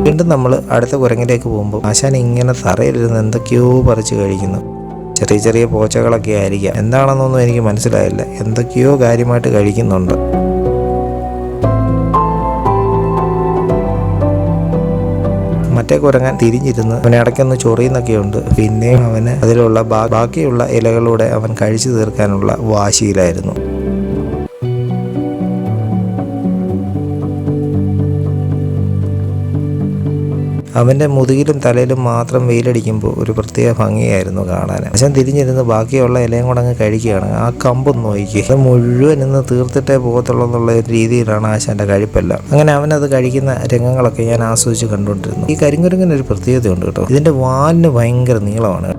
വീണ്ടും നമ്മൾ അടുത്ത കുരങ്ങിലേക്ക് പോകുമ്പോൾ ആശാൻ ഇങ്ങനെ തറയിലിരുന്ന് എന്തൊക്കെയോ പറിച്ചു കഴിക്കുന്നു. ചെറിയ ചെറിയ പോച്ചകളൊക്കെ ആയിരിക്കാം. എന്താണെന്നൊന്നും എനിക്ക് മനസ്സിലായില്ല. എന്തൊക്കെയോ കാര്യമായിട്ട് കഴിക്കുന്നുണ്ട്. മറ്റേ കുരങ്ങൻ തിരിഞ്ഞിരുന്ന് അവനെ അടയ്ക്കൊന്ന് ചൊറിയുന്നൊക്കെ ഉണ്ട്. പിന്നെയും അവന് അതിലുള്ള ബാക്കിയുള്ള ഇലകളൂടെ അവൻ കഴിച്ചു തീർക്കാനുള്ള വാശിയിലായിരുന്നു. അവന്റെ മുതുകിലും തലയിലും മാത്രം വെയിലടിക്കുമ്പോൾ ഒരു പ്രത്യേക ഭംഗിയായിരുന്നു കാണാൻ. അച്ഛൻ തിരിഞ്ഞിരുന്ന് ബാക്കിയുള്ള ഇലയും കൂടെ അങ്ങ് കഴിക്കുകയാണ്. ആ കമ്പും നോക്കി അത് മുഴുവൻ ഇന്ന് തീർത്തിട്ടേ പോകത്തുള്ളൂ എന്നുള്ള രീതിയിലാണ് ആശാന്റെ കഴിപ്പെല്ലാം. അങ്ങനെ അവനത് കഴിക്കുന്ന രംഗങ്ങളൊക്കെ ഞാൻ ആസ്വദിച്ച് കണ്ടുകൊണ്ടിരുന്നു. ഈ കരിങ്കുരങ്ങിന് ഒരു പ്രത്യേകതയുണ്ട് കേട്ടോ. ഇതിന്റെ വാലിന് ഭയങ്കര നീളമാണ്.